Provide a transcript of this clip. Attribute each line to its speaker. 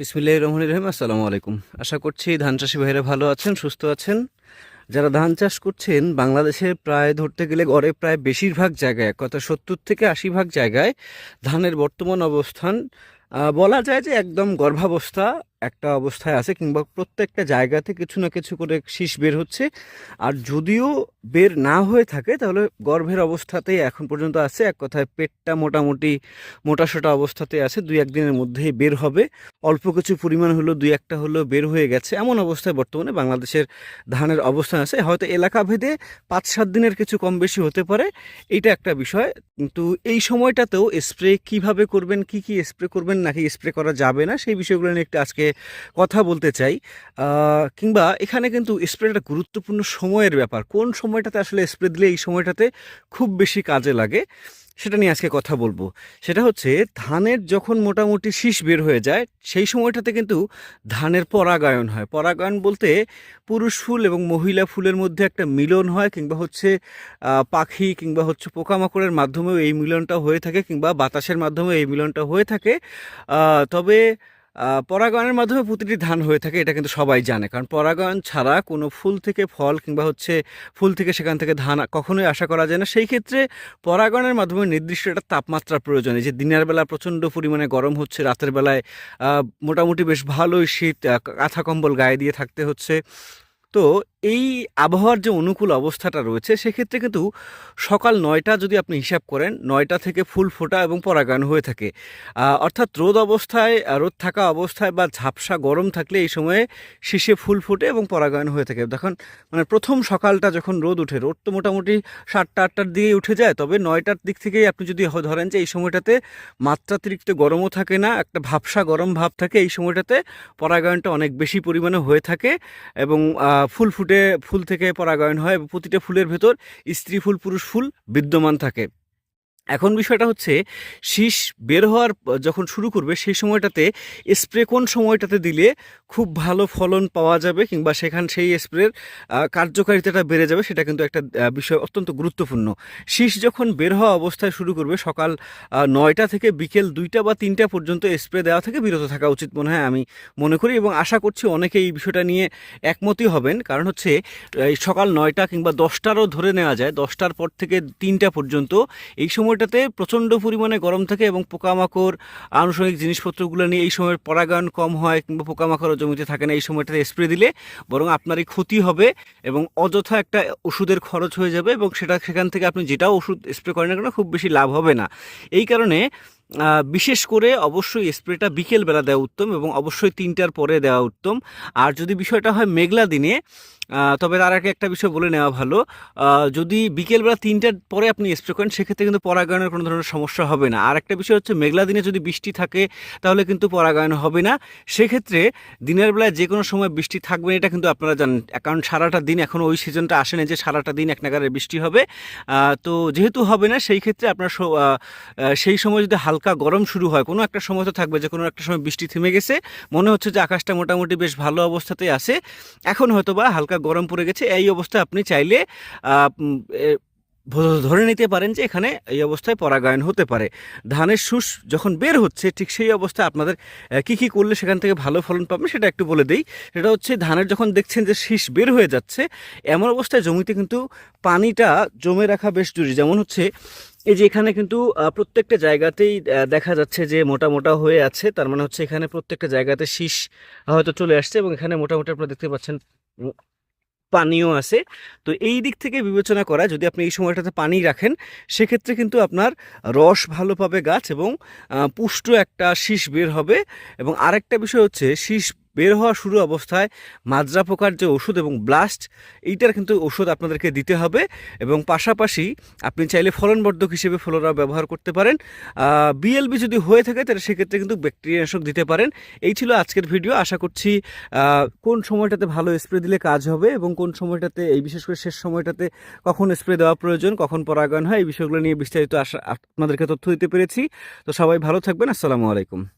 Speaker 1: বিসমিল্লাহ রহমান রহিম, আসসালামু আলাইকুম। আশা করছি ধান চাষি ভাইরা ভালো আছেন, সুস্থ আছেন। যারা ধান চাষ করছেন, বাংলাদেশে প্রায় ধরতে গেলে গড়ে প্রায় বেশিরভাগ জায়গায় কথা সত্তর থেকে আশি ভাগ জায়গায় ধানের বর্তমান অবস্থান বলা যায় যে একদম গর্ভাবস্থা একটা অবস্থায় আছে কিংবা প্রত্যেকটা জায়গাতে কিছু না কিছু করে শীষ বের হচ্ছে। আর যদিও বের না হয়ে থাকে, তাহলে গর্ভের অবস্থাতেই এখন পর্যন্ত আছে। এক কথায় পেটটা মোটামুটি মোটাসোটা অবস্থাতে আছে, দুই একদিনের মধ্যেই বের হবে। অল্প কিছু পরিমাণ হলো দুই একটা হলো বের হয়ে গেছে। এমন অবস্থায় বর্তমানে বাংলাদেশের ধানের অবস্থান আছে। হয়তো এলাকা ভেদে পাঁচ সাত দিনের কিছু কম বেশি হতে পারে, এইটা একটা বিষয়। কিন্তু এই সময়টাতেও স্প্রে কীভাবে করবেন, কি কি স্প্রে করবেন, নাকি স্প্রে করা যাবে না, সেই বিষয়গুলো নিয়ে একটু আজকে কথা বলতে চাই কিংবা এখানে কিন্তু স্প্রে একটা গুরুত্বপূর্ণ সময়ের ব্যাপার। কোন সময়টাতে আসলে স্প্রে দিলে এই সময়টাতে খুব বেশি কাজে লাগে, সেটা নিয়ে আজকে কথা বলব। সেটা হচ্ছে ধানের যখন মোটামুটি শীষ বের হয়ে যায়, সেই সময়টাতে কিন্তু ধানের পরাগায়ন হয়। পরাগায়ন বলতে পুরুষ ফুল এবং মহিলা ফুলের মধ্যে একটা মিলন হয়, কিংবা হচ্ছে পাখি কিংবা হচ্ছে পোকামাকড়ের মাধ্যমেও এই মিলনটা হয়ে থাকে, কিংবা বাতাসের মাধ্যমে এই মিলনটা হয়ে থাকে। তবে পরাগায়নের মাধ্যমে প্রতিটি ধান হয়ে থাকে, এটা কিন্তু সবাই জানে। কারণ পরাগায়ন ছাড়া কোনো ফুল থেকে ফল কিংবা হচ্ছে ফুল থেকে সেখান থেকে ধান কখনোই আশা করা যায় না। সেই ক্ষেত্রে পরাগায়নের মাধ্যমে নির্দিষ্ট একটা তাপমাত্রা প্রয়োজন। যে দিনের বেলা প্রচণ্ড পরিমাণে গরম হচ্ছে, রাতের বেলায় মোটামুটি বেশ ভালোই শীত কাঁথা কম্বল গায়ে দিয়ে থাকতে হচ্ছে। তো এই আবহাওয়ার যে অনুকূল অবস্থাটা রয়েছে, সেক্ষেত্রে কিন্তু সকাল নয়টা যদি আপনি হিসাব করেন, নয়টা থেকে ফুল ফোটা এবং পরাগায়ন হয়ে থাকে। অর্থাৎ রোদ অবস্থায় রোদ থাকা অবস্থায় বা ঝাপসা গরম থাকলে এই সময়ে শীষে ফুল ফোটে এবং পরাগায়ন হয়ে থাকে। দেখুন মানে প্রথম সকালটা যখন রোদ উঠে রোদ তো মোটামুটি সাতটা, আটটার দিকেই উঠে যায়, তবে নয়টার দিক থেকেই আপনি যদি ধরেন যে এই সময়টাতে মাত্রাতিরিক্ত গরমও থাকে না, একটা ভাবসা গরম ভাব থাকে, এই সময়টাতে পরাগায়নটা অনেক বেশি পরিমাণে হয়ে থাকে এবং ফুল ফুটে, ফুল থেকে পরাগায়ন হয় প্রতিটা ফুলের ভেতর স্ত্রী ফুল, পুরুষ ফুল বিদ্যমান থাকে। এখন বিষয়টা হচ্ছে, শীষ বের হওয়ার যখন শুরু করবে, সেই সময়টাতে স্প্রে কোন সময়টাতে দিলে খুব ভালো ফলন পাওয়া যাবে কিংবা সেখান সেই স্প্রের কার্যকারিতাটা বেড়ে যাবে, সেটা কিন্তু একটা বিষয় অত্যন্ত গুরুত্বপূর্ণ। শীষ যখন বের হওয়া অবস্থায় শুরু করবে, সকাল নয়টা থেকে বিকেল দুইটা বা তিনটা পর্যন্ত স্প্রে দেওয়া থেকে বিরত থাকা উচিত মনে হয় আমি মনে করি এবং আশা করছি অনেকে এই বিষয়টা নিয়ে একমতই হবেন। কারণ হচ্ছে সকাল নয়টা কিংবা দশটারও ধরে নেওয়া যায়, দশটার পর থেকে তিনটা পর্যন্ত এই সময়টাতে প্রচণ্ড পরিমাণে গরম থাকে এবং পোকামাকড়, আনুষঙ্গিক জিনিসপত্রগুলো নিয়ে এই সময়ের পরাগায়ন কম হয় কিংবা পোকামাকড়ও জমিতে থাকে না, এই সময়টাতে স্প্রে দিলে বরং আপনারই ক্ষতি হবে এবং অযথা একটা ওষুধের খরচ হয়ে যাবে এবং সেটা সেখান থেকে আপনি যেটাও ওষুধ স্প্রে করেন না কেন খুব বেশি লাভ হবে না। এই কারণে বিশেষ করে অবশ্যই স্প্রেটা বিকেলবেলা দেওয়া উত্তম এবং অবশ্যই তিনটার পরে দেওয়া উত্তম। আর যদি বিষয়টা হয় মেঘলা দিনে তবে তার আগে একটা বিষয় বলে নেওয়া ভালো। যদি বিকেলবেলা তিনটার পরে আপনি স্প্রে করেন, সেক্ষেত্রে কিন্তু পরাগায়নের কোনো ধরনের সমস্যা হবে না। আর একটা বিষয় হচ্ছে, মেঘলা দিনে যদি বৃষ্টি থাকে, তাহলে কিন্তু পরাগায়ন হবে না। সেক্ষেত্রে দিনের বেলায় যে কোনো সময় বৃষ্টি থাকবে, এটা কিন্তু আপনারা জানেন। কারণ সারাটা দিন এখনও ওই সিজনটা আসেনি যে সারাটা দিন এক নাগারে বৃষ্টি হবে। তো যেহেতু হবে না, সেই ক্ষেত্রে আপনার সেই সময় যদি হালকা গরম শুরু হয়, কোনো একটা সময় তো থাকবে যে কোনো একটা সময় বৃষ্টি থেমে গেছে। মনে হচ্ছে যে আকাশটা মোটামুটি বেশ ভালো অবস্থাতেই আছে। এখন হয়তো বা হালকা গরম পড়ে গেছে, এই অবস্থায় আপনি চাইলে ধরে নিতে পারেন যে এখানে এই অবস্থায় পরাগায়ন হতে পারে। ধানের শুষ যখন বের হচ্ছে, ঠিক সেই অবস্থায় আপনাদের কি কি করলে সেখান থেকে ভালো ফলন পাবেন সেটা একটু বলে দিই। সেটা হচ্ছে ধানের যখন দেখছেন যে শীষ বের হয়ে যাচ্ছে, এমন অবস্থায় জমিতে কিন্তু পানিটা জমে রাখা বেশ জরুরি। যেমন হচ্ছে, এই যে এখানে কিন্তু প্রত্যেকটা জায়গাতেই দেখা যাচ্ছে যে মোটা মোটা হয়ে আছে, তার মানে হচ্ছে এখানে প্রত্যেকটা জায়গাতে শীষ হয়তো চলে আসছে এবং এখানে মোটামুটি আপনারা দেখতে পাচ্ছেন পানিও আছে। তো এই দিক থেকে বিবেচনা করা, যদি আপনি এই সময়টাতে পানি রাখেন, সেক্ষেত্রে কিন্তু আপনার রস ভালো পাবে গাছ এবং পুষ্ট একটা শীষ বের হবে। এবং আরেকটা বিষয় হচ্ছে, শীষ বের হওয়া শুরু অবস্থায় মাজরা পোকার যে ওষুধ এবং ব্লাস্ট, এইটার কিন্তু ওষুধ আপনাদেরকে দিতে হবে এবং পাশাপাশি আপনি চাইলে ফলনবর্ধক হিসেবে ফলোরা ব্যবহার করতে পারেন। বিএলবি যদি হয়ে থাকে, তাহলে সেক্ষেত্রে কিন্তু ব্যাকটেরিয়ানাশক দিতে পারেন। এই ছিল আজকের ভিডিও। আশা করছি কোন সময়টাতে ভালো স্প্রে দিলে কাজ হবে এবং কোন সময়টাতে, এই বিশেষ করে শেষ সময়টাতে কখন স্প্রে দেওয়া প্রয়োজন, কখন পরাগায়ন হয়, এই বিষয়গুলো নিয়ে বিস্তারিত আশা, আপনাদেরকে তথ্য দিতে পেরেছি। তো সবাই ভালো থাকবেন। আসসালামু আলাইকুম।